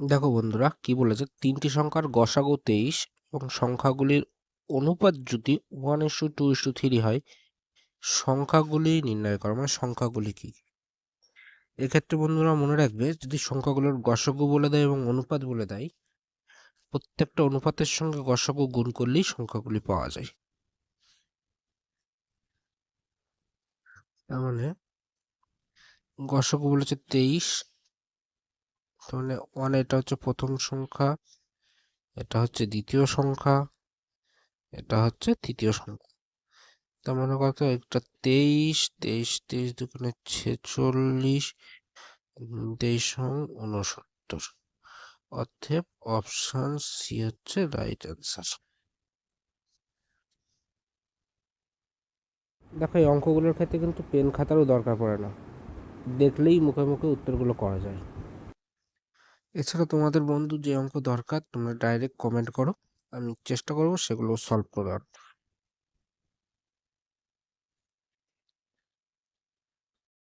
দেখো বন্ধুরা, কি বলেছে? তিনটি সংখ্যার গসাগু তেইশ এবং সংখ্যাগুলির অনুপাত যদি one is to two is to three হয়, সংখ্যাগুলি নির্ণয় করো মানে সংখ্যাগুলি কি? এক্ষেত্রে বন্ধুরা মনে রাখবে, যদি সংখ্যাগুলোর গসাগু বলে দেয় এবং অনুপাত বলে দেয়, প্রত্যেকটা অনুপাতের সঙ্গে গসাগু গুণ করলেই সংখ্যাগুলি পাওয়া যায়। তার মানে গসাগু বলেছে তেইশ তাহলে ওয়ান এটা হচ্ছে প্রথম সংখ্যা, এটা হচ্ছে দ্বিতীয় সংখ্যা, এটা হচ্ছে তৃতীয় সংখ্যা। তার মনে করতো একটা তেইশ তেইশ তেইশ দুগুণে ছেচল্লিশ, তেইশ উনসত্তর অতএব অপশন সি হচ্ছে রাইট অ্যান্সার দেখো, এই অঙ্কগুলোর ক্ষেত্রে কিন্তু পেন খাতারও দরকার পড়ে না। দেখলেই মুখে মুখে উত্তরগুলো করা যায়। এছাড়া তোমাদের বন্ধু যে অঙ্ক দরকার, তোমরা ডাইরেক্ট কমেন্ট করো। আমি চেষ্টা করব সেগুলো সলভ করার